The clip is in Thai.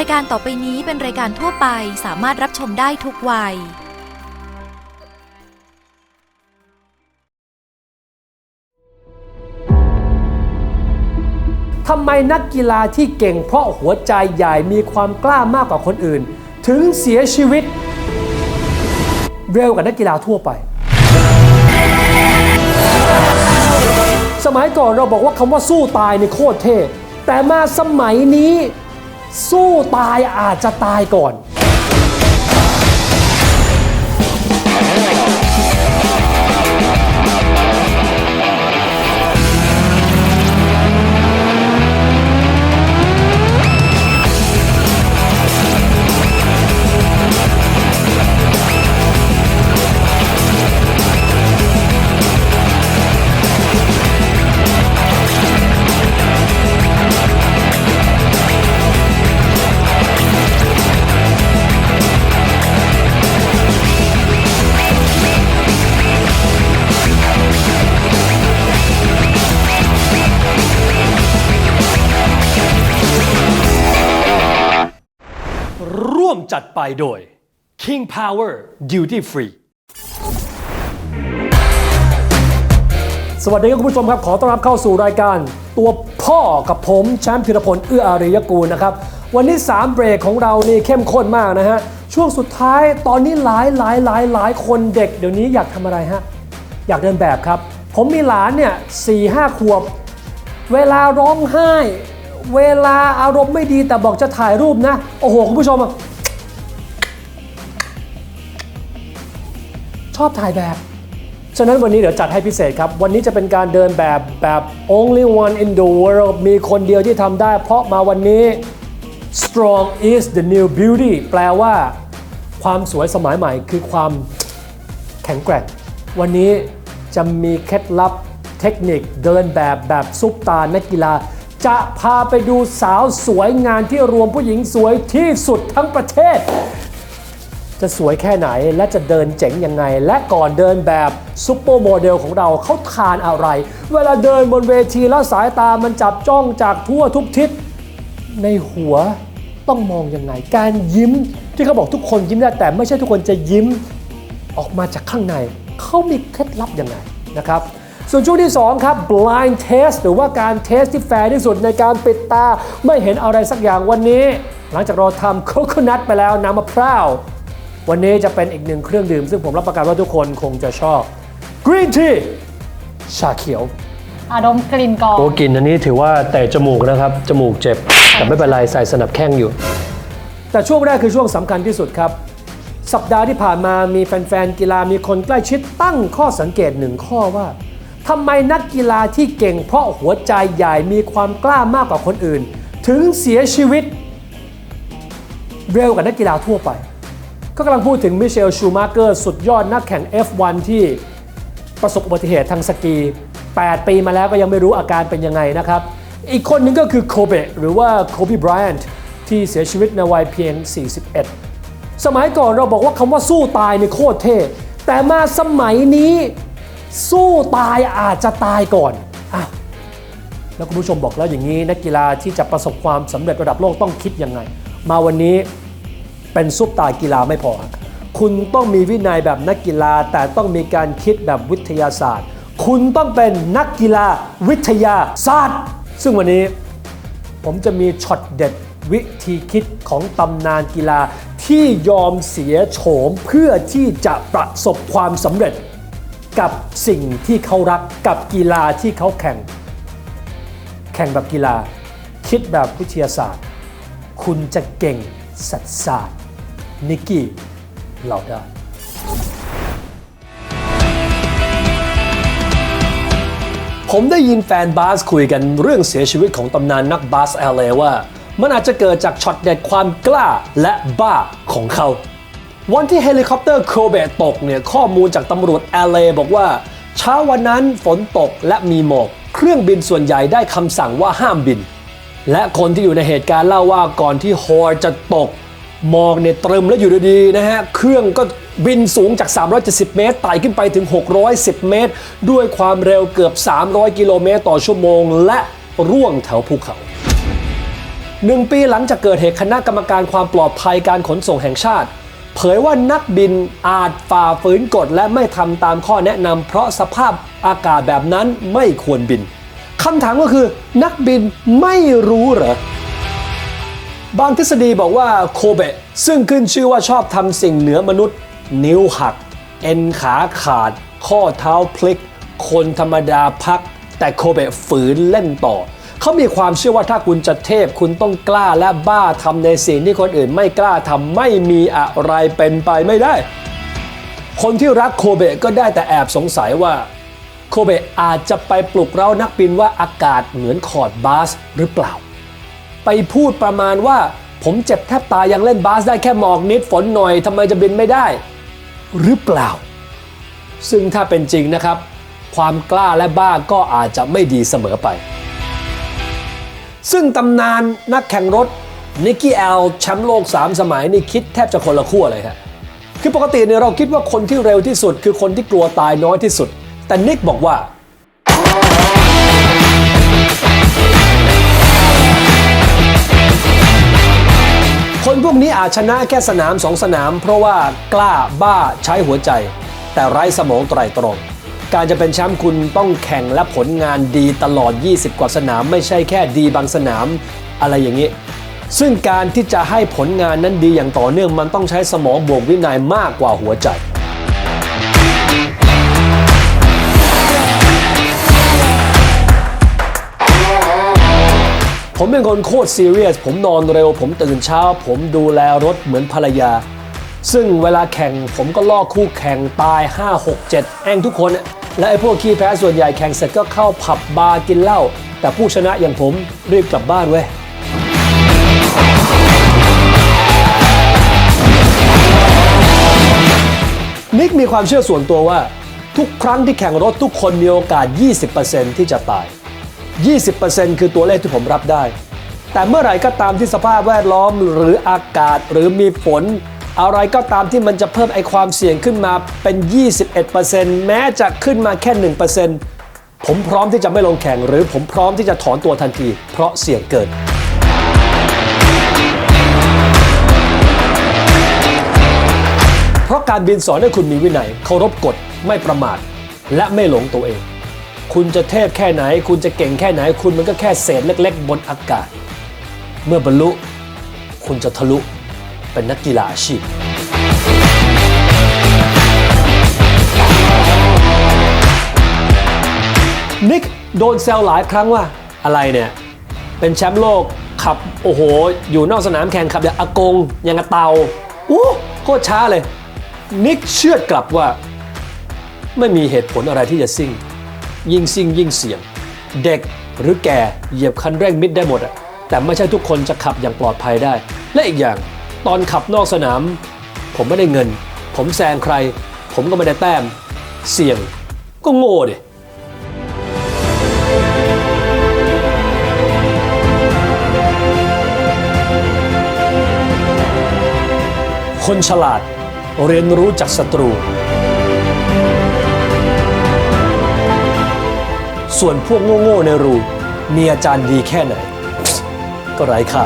รายการต่อไปนี้เป็นรายการทั่วไปสามารถรับชมได้ทุกวัย ทำไมนักกีฬาที่เก่งเพราะหัวใจใหญ่มีความกล้ามากกว่าคนอื่น ถึงเสียชีวิต เร็วกว่านักกีฬาทั่วไป สมัยก่อนเราบอกว่าคำว่าสู้ตายในโคตรเท่แต่มาสมัยนี้ สู้ตายอาจจะตายก่อน จัดไปโดย King Power Duty Free สวัสดีครับคุณผู้ชมครับ ขอต้อนรับเข้าสู่รายการ ตัวพ่อกับผมแชมป์พิรพลเอื้ออารียกูลนะครับ วันนี้ 3 เบรกของเรานี่เข้มข้นมากนะฮะ ช่วงสุดท้ายตอนนี้หลายหลายหลายหลายคนเด็กเดี๋ยวนี้อยากทำอะไรฮะ อยากเดินแบบครับ ผมมีหลานเนี่ยสี่ห้าขวบ เวลาร้องไห้ เวลาอารมณ์ไม่ดีแต่บอกจะถ่ายรูปนะ โอ้โห คุณผู้ชม ชอบถ่ายแบบ ฉะนั้นวันนี้เดี๋ยวจัดให้พิเศษครับ วันนี้จะเป็นการเดินแบบแบบ only one in the world มีคนเดียวที่ทำได้ เพราะมาวันนี้ strong is the new beauty แปลว่า ความสวยสมัยใหม่ คือความแข็งแกร่ง วันนี้จะมีเคล็ดลับเทคนิคเดินแบบแบบซุปตา นักกีฬา จะพาไปดูสาวสวยงานที่รวมผู้หญิงสวยที่สุดทั้งประเทศ จะสวยแค่ไหนและจะเดินเจ๋งยังไง และก่อนเดินแบบซุปเปอร์โมเดลของเราเขาทานอะไร เวลาเดินบนเวทีแล้วสายตามันจับจ้องจากทั่วทุกทิศ ในหัวต้องมองยังไง การยิ้มที่เขาบอกทุกคนยิ้มได้แต่ไม่ใช่ทุกคนจะยิ้มออกมาจากข้างใน เขามีเคล็ดลับยังไงนะครับส่วนช่วงที่ 2 ครับ blind test หรือว่าการเทสที่แฟร์ที่สุดในการปิดตา ไม่เห็นอะไรสักอย่างวันนี้ หลังจากเราทำโคโคนัทไปแล้วน้ำมะพร้าว วันนี้จะเป็นอีกหนึ่งเครื่องดื่ม ซึ่งผมรับประกันว่าทุกคนคงจะชอบ green tea ชาเขียว อาดมกลิ่นก่อน โอ้กลินอันนี้ถือว่าแต่จมูกนะครับ จมูกเจ็บ แต่ไม่เป็นไรใส่สนับแข้งอยู่ แต่ช่วงแรกคือช่วงสำคัญที่สุดครับ สัปดาห์ที่ผ่านมามีแฟนๆ กีฬามีคนใกล้ชิดตั้งข้อสังเกตหนึ่งข้อว่าทำไมนักกีฬาที่เก่งเพราะหัวใจใหญ่มีความกล้ามากกว่าคนอื่น ถึงเสียชีวิต เร็วกว่านักกีฬาทั่วไป ก็กำลังพูดถึงมิเชลชูมาเกอร์สุดยอดนักแข่ง F1 ที่ประสบอุบัติเหตุทางสกี 8 ปีมาแล้วก็ยังไม่รู้อาการเป็นยังไงนะครับ อีกคนหนึงก็คือโคเบหรือว่าโคบีไบรอันท์ที่เสียชีวิตในวัยเพียง 41 สมัยก่อนเราบอกว่าคำว่าสู้ตายในโคตรเท่แต่มาสมัยนี้สู้ตายอาจจะตายก่อนอะแล้วคุณผู้ชมบอกแล้วอย่างนี้นักกีฬาที่จะประสบความสำเร็จระดับโลกต้องคิดยังไง มาวันนี้ เป็นซุปตากีฬาไม่พอ คุณต้องมีวินัยแบบนักกีฬา แต่ต้องมีการคิดแบบวิทยาศาสตร์ คุณต้องเป็นนักกีฬาวิทยาศาสตร์ ซึ่งวันนี้ผมจะมีช็อตเด็ดวิธีคิดของตำนานกีฬาที่ยอมเสียโฉมเพื่อที่จะประสบความสำเร็จ กับสิ่งที่เขารักกับกีฬาที่เขาแข่ง แข่งแบบกีฬา คิดแบบวิทยาศาสตร์ คุณจะเก่งสัตว์ศาสตร์ นิกกี้เราได้ผมได้ยินแฟนบาสคุยกันเรื่องเสียชีวิตของตำนานนักบาส LA ว่า มันอาจจะเกิดจากช็อตเด็ดความกล้าและบ้าของเขา วันที่เฮลิคอปเตอร์โคเบตตกเนี่ยข้อมูลจากตำรวจ LA บอกว่า เช้าวันนั้นฝนตกและมีหมอก เครื่องบินส่วนใหญ่ได้คำสั่งว่าห้ามบิน และคนที่อยู่ในเหตุการณ์เล่าว่าก่อนที่ฮอร์จะตก มอกเนี่ยตรึมแล้วอยู่ดีๆนะฮะ เครื่องก็บินสูงจาก 370 เมตรไต่ขึ้นไปถึง 610 เมตร ด้วยความเร็วเกือบ 300 กิโลเมตรต่อชั่วโมง และร่วงแถวภูเขาหนึ่งปีหลังจากเกิดเหตุคณะกรรมการความปลอดภัยการขนส่งแห่งชาติ เผยว่านักบินอาจฝ่าฝืนกฎและไม่ทำตามข้อแนะนำเพราะสภาพอากาศแบบนั้นไม่ควรบินคำถามก็คือ นักบินไม่รู้เหรอ บางทฤษฎีบอกว่าโคเบะซึ่งขึ้นชื่อว่าชอบทำสิ่งเหนือมนุษย์ นิ้วหัก เอ็นขาขาด ข้อเท้าพลิก คนธรรมดาพัก แต่โคเบะฝืนเล่นต่อ เขามีความเชื่อว่าถ้าคุณจะเทพคุณต้องกล้าและบ้าทำในสิ่งที่คนอื่นไม่กล้าทำไม่มีอะไรเป็นไปไม่ได้ คนที่รักโคเบะก็ได้แต่แอบสงสัยว่าโคเบะอาจจะไปปลุกเร้านักบินว่าอากาศเหมือนคอร์ดบาสหรือเปล่า ไปพูดประมาณว่า ผมเจ็บแทบตายยังเล่นบาสได้แค่หมอกนิดฝนหน่อยทำไมจะบินไม่ได้ หรือเปล่า ซึ่งถ้าเป็นจริงนะครับ ความกล้าและบ้าก็อาจจะไม่ดีเสมอไป ซึ่งตำนานนักแข่งรถนิกกี้แอลแชมป์โลก 3 สมัยนี่คิดแทบจะคนละขั้วเลยครับคือปกติเนี่ยเราคิดว่าคนที่เร็วที่สุด คือคนที่กลัวตายน้อยที่สุด แต่นิกบอกว่า คนพวกนี้อาจชนะแค่สนามสองสนาม เพราะว่ากล้าบ้าใช้หัวใจ แต่ไร้สมองไตรตรอง การจะเป็นแชมป์คุณต้องแข่งและผลงานดีตลอด 20 กว่าสนาม ไม่ใช่แค่ดีบางสนามอะไรอย่างนี้ ซึ่งการที่จะให้ผลงานนั้นดีอย่างต่อเนื่องมันต้องใช้สมองบวกวินัยมากกว่าหัวใจ ผมเป็นคนโคตรซีเรียส ผมนอนเร็ว ผมตื่นเช้า ผมดูแลรถเหมือนภรรยา ซึ่งเวลาแข่งผมก็ลอกคู่แข่งตาย 5 6 7 แองทุกคน และไอ้พวกขี้แพ้ส่วนใหญ่แข่งเสร็จก็เข้าผับบาร์กินเหล้า แต่ผู้ชนะอย่างผมรีบกลับบ้านเว้ยนิกมีความเชื่อส่วนตัวว่า ทุกครั้งที่แข่งรถทุกคนมีโอกาส 20%ที่จะตาย 20%คือตัวเลขที่ผมรับได้ แต่เมื่อไหร่ก็ตามที่สภาพแวดล้อมหรืออากาศหรือมีฝน อะไรก็ตามที่มันจะเพิ่มไอความเสี่ยงขึ้นมาเป็น 21%แม้จะขึ้นมาแค่ 1%ผมพร้อมที่จะไม่ลงแข่งหรือผมพร้อมที่จะถอนตัวทันที เพราะเสี่ยงเกินเพราะการบินสอนให้คุณมีวินัยเคารพกฎไม่ประมาท และไม่หลงตัวเอง คุณจะเทพแค่ไหน คุณจะเก่งแค่ไหน คุณมันก็แค่เศษเล็ก ๆ บนอากาศ เมื่อบรรลุ คุณจะทะลุเป็นนักกีฬาอาชีพนิกโดนแซวหลายครั้งว่าอะไรเนี่ย เป็นแชมป์โลกขับ โอ้โห อยู่นอกสนามแข่งขับอย่างอากงอย่างกระเตาอู้โคตรช้าเลย นิกเชื่อกลับว่า ไม่มีเหตุผลอะไรที่จะซิ่ง ยิ่งซิ่งยิ่งเสี่ยง เด็กหรือแก่เหยียบคันเร่งมิดได้หมดอะแต่ไม่ใช่ทุกคนจะขับอย่างปลอดภัยได้ และอีกอย่างตอนขับนอกสนาม ผมไม่ได้เงิน ผมแซงใคร ผมก็ไม่ได้แต้ม เสี่ยงก็โง่ดิคนฉลาดเรียนรู้จากศัตรู ส่วนพวกโง่ๆในรูมีอาจารย์ดีแค่ไหน ก็ไร้ค่า